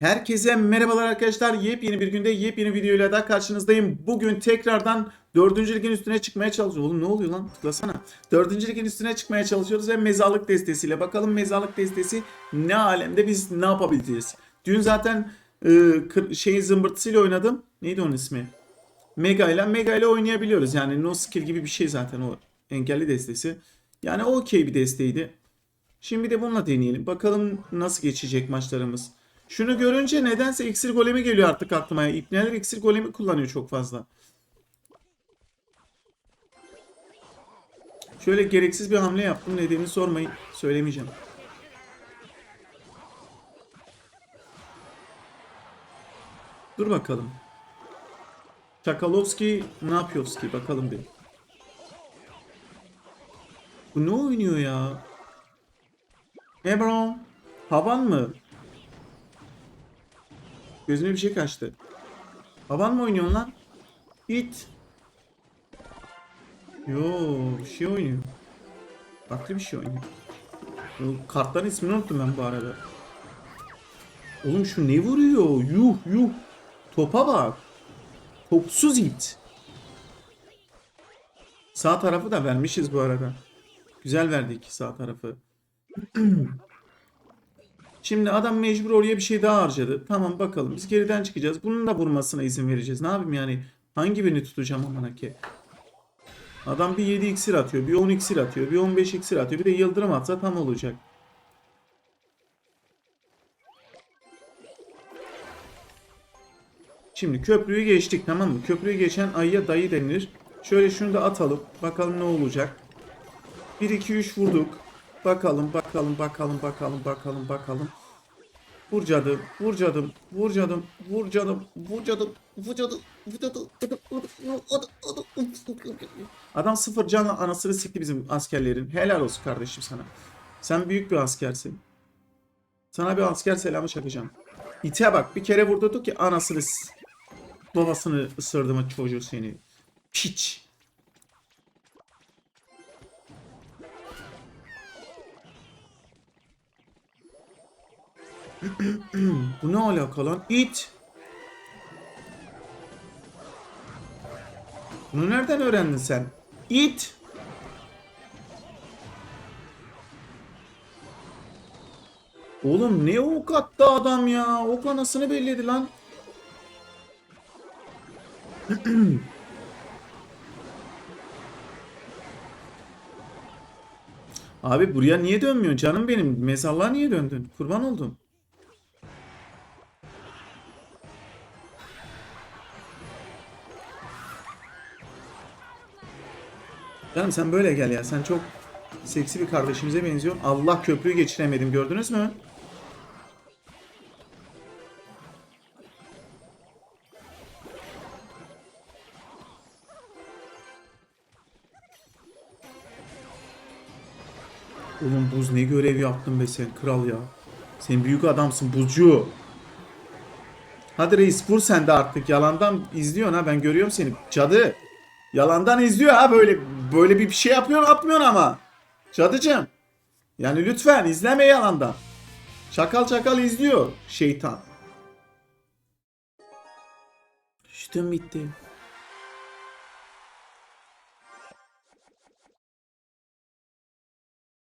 Herkese merhabalar arkadaşlar. Yepyeni bir günde yepyeni videoyla da karşınızdayım. Bugün tekrardan 4. ligin üstüne çıkmaya çalışıyoruz. Oğlum ne oluyor lan? Tıklasana. 4. ligin üstüne çıkmaya çalışıyoruz ve mezarlık destesiyle. Bakalım mezarlık destesi ne alemde biz ne yapabileceğiz. Dün zaten e, şeyin zımbırtısıyla oynadım. Neydi onun ismi? Mega ile Mega ile oynayabiliyoruz. Yani no skill gibi bir şey zaten o engelli destesi. Yani okey bir desteydi. Şimdi de bununla deneyelim. Bakalım nasıl geçecek maçlarımız. Şunu görünce nedense iksir golemi geliyor artık aklıma. İpneler iksir golemi kullanıyor çok fazla. Şöyle gereksiz bir hamle yaptım. Nedenini sormayın. Söylemeyeceğim. Dur bakalım. Çakalovski ne yapıyorski bakalım bir. Bu ne oynuyor ya? Ebron. Havan mı? Gözüme bir şey kaçtı. Havan mı oynuyorsun lan? It. Yo bir şey oynuyor. Farklı bir şey oynuyor. Bu kartların ismini unuttum ben bu arada. Oğlum şu ne vuruyor? Yuh yuh. Topa bak. Topsuz it. Sağ tarafı da vermişiz bu arada. Güzel verdik sağ tarafı. Şimdi adam mecbur oraya bir şey daha harcadı. Tamam bakalım biz geriden çıkacağız. Bunun da vurmasına izin vereceğiz. Ne yapayım yani? Hangi birini tutacağım amına ki? Adam bir 7 iksir atıyor, bir 10 iksir atıyor, bir 15 iksir atıyor. Bir de yıldırım atsa tam olacak. Şimdi köprüyü geçtik tamam mı? Köprüyü geçen ayıya dayı denilir. Şöyle şunu da atalım. Bakalım ne olacak. 1 2 3 vurduk. Bakalım bakalım bakalım bakalım bakalım bakalım. Vur cadım, vur cadım, vur cadım, vur cadım, vur cadım, vur cadım, vur cadım. Adam sıfır canla anasını sikti bizim askerlerin. Helal olsun kardeşim sana. Sen büyük bir askersin. Sana bir asker selamı çakacağım. İte bak bir kere vurdurduk ki anasını babasını ısırdı mı çocuğu seni. Piç. Bu ne alaka lan? İt. Bunu nereden öğrendin sen? İt. Oğlum ne ok attı adam ya? Ok anasını belledi lan. Abi buraya niye dönmüyorsun canım benim? Mezarlığa niye döndün? Kurban oldum. Canım sen böyle gel ya. Sen çok seksi bir kardeşimize benziyorsun. Allah köprüyü geçiremedim gördünüz mü? Oğlum buz ne görev yaptın be sen kral ya. Sen büyük adamsın buzcu. Hadi reis vur sen de artık yalandan izliyorsun ha ben görüyorum seni. Cadı. Yalandan izliyor ha böyle böyle bir şey yapıyorsun atmıyorsun ama. Cadıcım. Yani lütfen izleme yalandan. Çakal çakal izliyor şeytan. Düştüm bitti.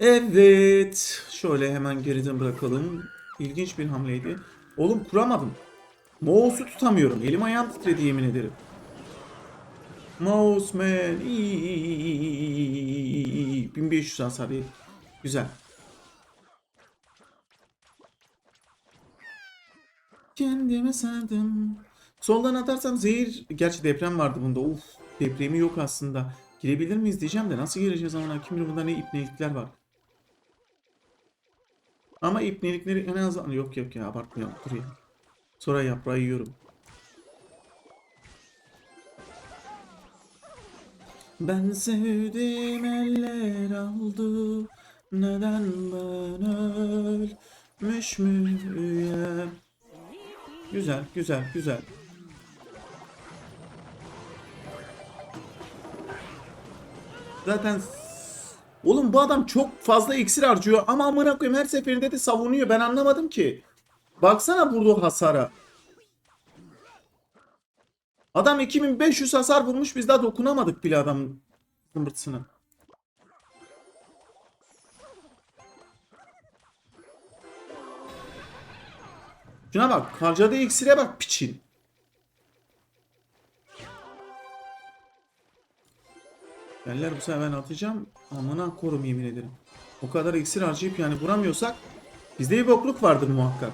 Evet. Şöyle hemen geriden bırakalım. İlginç bir hamleydi. Oğlum kuramadım. Mouse'u tutamıyorum. Elim ayağım titredi yemin ederim. Mouse man. İyi, iyi, iyi, iyi, iyi, iyi, iyi. 1500 hasar iyi. Güzel. Kendime sardım. Soldan atarsam zehir... Gerçi deprem vardı bunda. Uf. Depremi yok aslında. Girebilir miyiz diyeceğim de nasıl gireceğiz ama kim bilir bunda ne ipnelikler var. Ama ipnelikleri en azından... Yok yok ya abartmayalım. Dur ya. Sonra yaprağı yiyorum. Ben sevdiğim eller aldı. Neden ben ölmüş müyem Güzel güzel güzel. Zaten Oğlum bu adam çok fazla iksir harcıyor. Ama amına koyayım her seferinde de savunuyor. Ben anlamadım ki. Baksana vurduğu hasara. Adam 2500 hasar vurmuş biz daha dokunamadık bile adam zımbırtısına. Şuna bak harcadığı iksire bak piçin. Yerler bu sefer ben atacağım. Amına korum yemin ederim. O kadar iksir harcayıp yani vuramıyorsak bizde bir bokluk vardır muhakkak.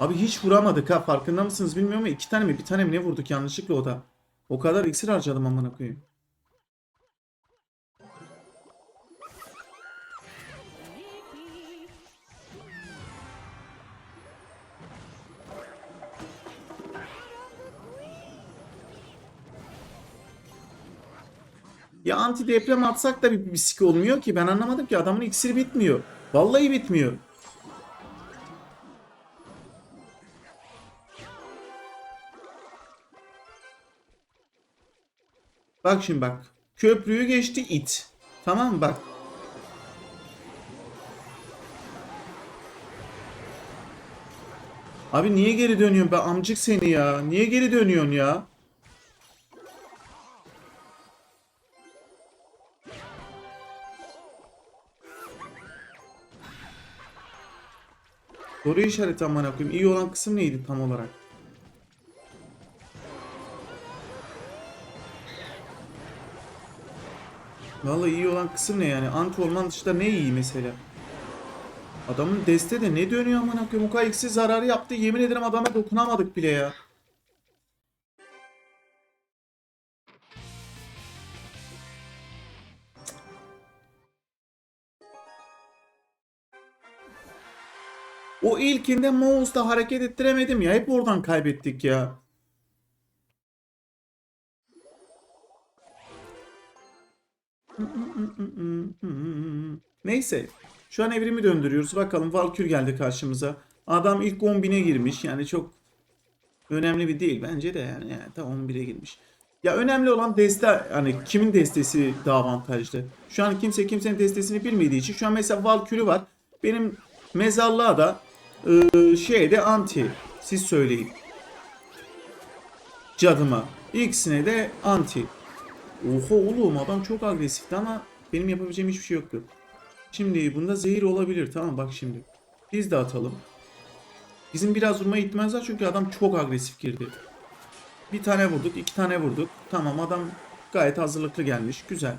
Abi hiç vuramadık ha farkında mısınız bilmiyorum ama iki tane mi bir tane mi ne vurduk yanlışlıkla o da. O kadar iksir harcadım amına koyayım. Ya anti deprem atsak da bir bisik olmuyor ki ben anlamadım ki adamın iksiri bitmiyor. Vallahi bitmiyor. Bak şimdi bak. Köprüyü geçti it. Tamam mı bak. Abi niye geri dönüyorsun be amcık seni ya? Niye geri dönüyorsun ya? Soru işareti amına koyayım. İyi olan kısım neydi tam olarak? Vallahi iyi olan kısım ne yani? Anti orman dışında ne iyi mesela? Adamın deste de ne dönüyor amına koyayım? O kadar eksiz zararı yaptı. Yemin ederim adama dokunamadık bile ya. O ilkinde mouse'da hareket ettiremedim ya. Hep oradan kaybettik ya. Neyse. Şu an evrimi döndürüyoruz. Bakalım Valkür geldi karşımıza. Adam ilk 10.000'e girmiş. Yani çok önemli bir değil bence de yani. yani tam 11'e girmiş. Ya önemli olan deste hani kimin destesi daha avantajlı. Şu an kimse kimsenin destesini bilmediği için şu an mesela Valkür'ü var. Benim mezarlığa da e, şeyde anti. Siz söyleyin. Cadıma. İkisine de anti. Oha oğlum adam çok agresifti ama benim yapabileceğim hiçbir şey yoktu. Şimdi bunda zehir olabilir tamam bak şimdi. Biz de atalım. Bizim biraz vurma ihtimalimiz var çünkü adam çok agresif girdi. Bir tane vurduk, iki tane vurduk. Tamam adam gayet hazırlıklı gelmiş. Güzel.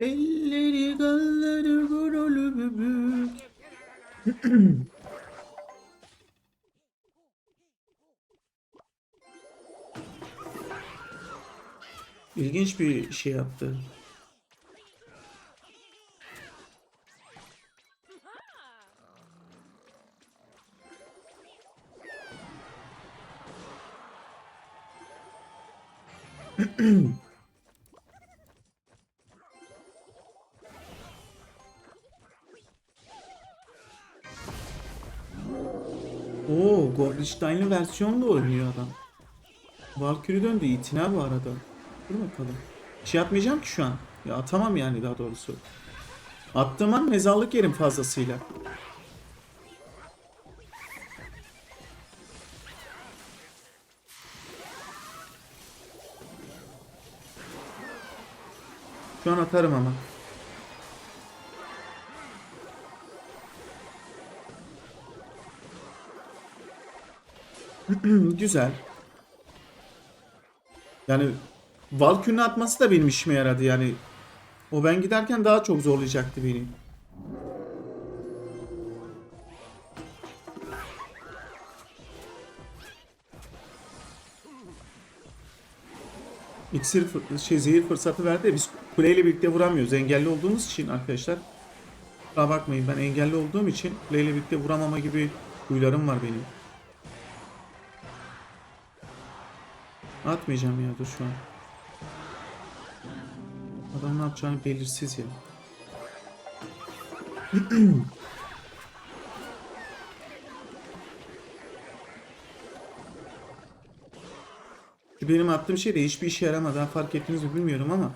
Elleri kolları gururlu bebek. İlginç bir şey yaptı. Oo, Goldstein'li versiyonla oynuyor adam. Valkyrie döndü itina bu arada. Dur bakalım. Şey atmayacağım ki şu an. Ya atamam yani daha doğrusu. Attığım an mezarlık yerim fazlasıyla. Şu an atarım ama. Güzel. Yani Valkyrie'nin atması da benim işime yaradı yani. O ben giderken daha çok zorlayacaktı beni. İksir şey zehir fırsatı verdi de biz kuleyle birlikte vuramıyoruz. Engelli olduğumuz için arkadaşlar. Kusura bakmayın ben engelli olduğum için kuleyle birlikte vuramama gibi huylarım var benim. Atmayacağım ya dur şu an. Adam ne yapacağını belirsiz ya. Benim attığım şey de hiçbir işe yaramadı. Ha, Fark ettiniz mi bilmiyorum ama.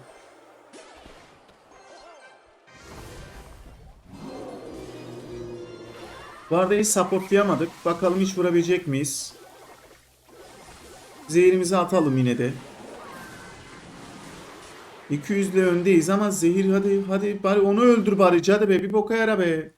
Bu arada hiç supportlayamadık. Bakalım hiç vurabilecek miyiz? Zehirimizi atalım yine de. 200 ile öndeyiz ama zehir hadi hadi bari onu öldür bari cadı be bir boka yara be.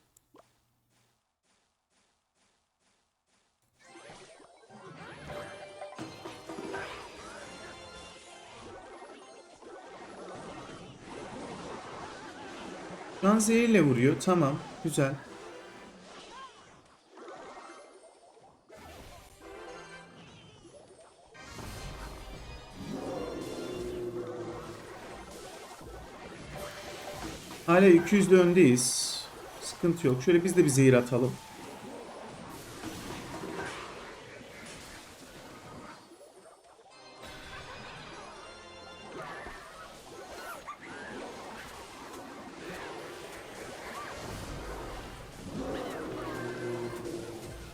Şu an zehirle vuruyor. Tamam. Güzel. Hala 200 ile öndeyiz. Sıkıntı yok. Şöyle biz de bir zehir atalım.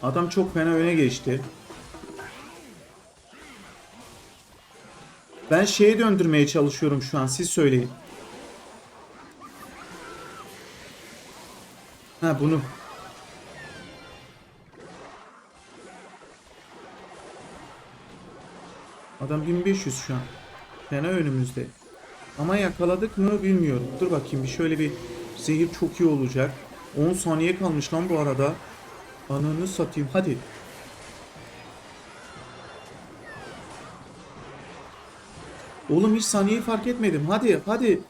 Adam çok fena öne geçti. Ben şeye döndürmeye çalışıyorum şu an. Siz söyleyin. Ha bunu. Adam 1500 şu an. Fena önümüzde. Ama yakaladık mı bilmiyorum. Dur bakayım bir şöyle bir zehir çok iyi olacak. 10 saniye kalmış lan bu arada. Ananı satayım hadi. Oğlum hiç saniyeyi fark etmedim. Hadi hadi.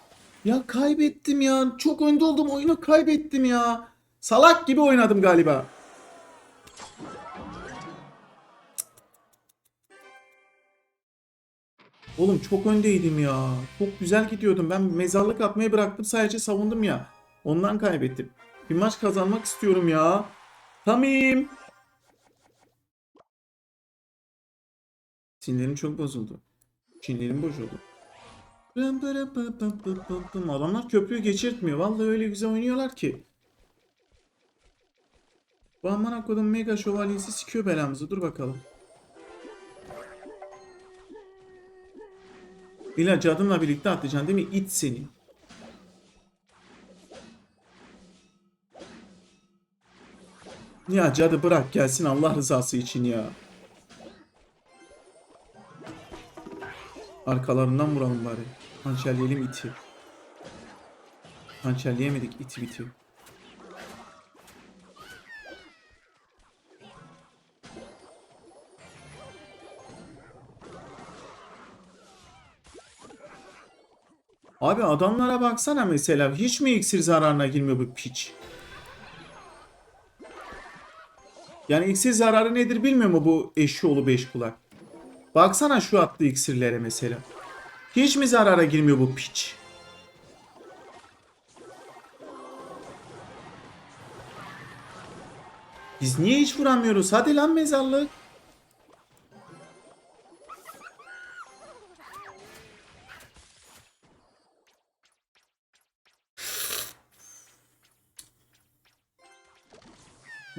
Ya kaybettim ya. Çok önde oldum. Oyunu kaybettim ya. Salak gibi oynadım galiba. Oğlum çok öndeydim ya. Çok güzel gidiyordum. Ben mezarlık atmayı bıraktım. Sadece savundum ya. Ondan kaybettim. Bir maç kazanmak istiyorum ya. Tamam. Sinirlerim çok bozuldu. Sinirlerim bozuldu. Adamlar köprüyü geçirtmiyor. Vallahi öyle güzel oynuyorlar ki. Bu amına kodum mega şövalyesi sikiyor belamızı. Dur bakalım. İlacı adımla birlikte atlayacaksın değil mi? İt seni. Ya cadı bırak gelsin Allah rızası için ya. Arkalarından vuralım bari. Hançerleyelim iti. Hançerleyemedik iti biti. Abi adamlara baksana mesela. Hiç mi iksir zararına girmiyor bu piç? Yani iksir zararı nedir bilmiyor mu bu eşşoğlu beş kulak? Baksana şu attığı iksirlere mesela. Hiç mi zarara girmiyor bu piç? Biz niye hiç vuramıyoruz? Hadi lan mezarlık.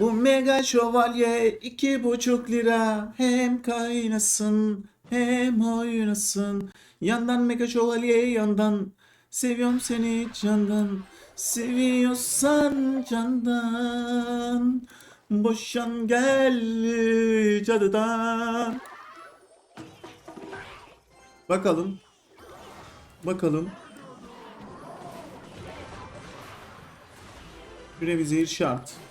Bu mega şövalye iki buçuk lira hem kaynasın hem oynasın. Yandan mega şövalye yandan seviyorum seni candan. Seviyorsan candan boşan gel cadıdan. Bakalım. Bakalım. Bir revizir şart.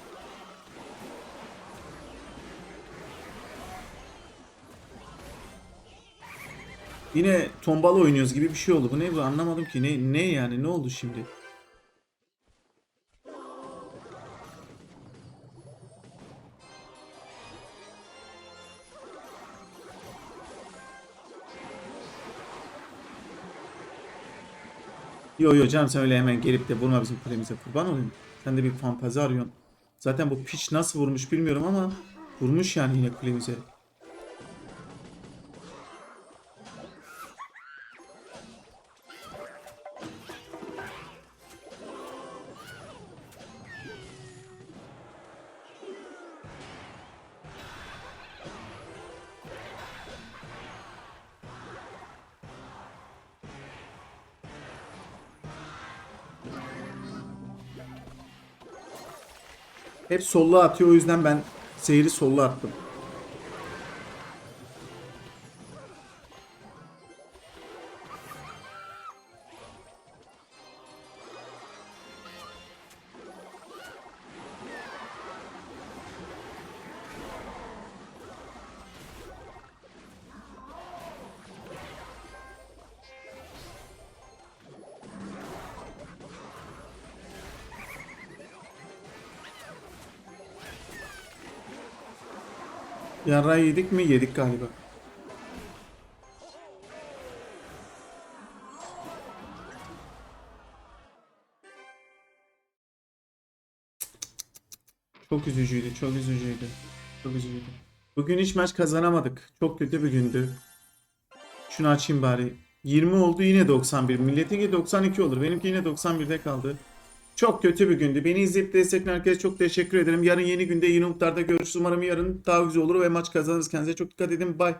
Yine tombala oynuyoruz gibi bir şey oldu. Bu ne bu anlamadım ki. Ne ne yani ne oldu şimdi? Yo yo canım sen öyle hemen gelip de vurma bizim kulemize kurban olayım. Sen de bir fantazi arıyorsun. Zaten bu piç nasıl vurmuş bilmiyorum ama vurmuş yani yine kulemize. Sollu atıyor o yüzden ben seyri sollu attım. Yarra yedik mi? Yedik galiba. Çok üzücüydü, çok üzücüydü. Çok üzücüydü. Bugün hiç maç kazanamadık. Çok kötü bir gündü. Şunu açayım bari. 20 oldu yine 91. Milletinki 92 olur. Benimki yine 91'de kaldı. Çok kötü bir gündü. Beni izleyip destekleyen herkese çok teşekkür ederim. Yarın yeni günde yeni umutlarda görüşürüz. Umarım yarın daha güzel olur ve maç kazanırız. Kendinize çok dikkat edin. Bye.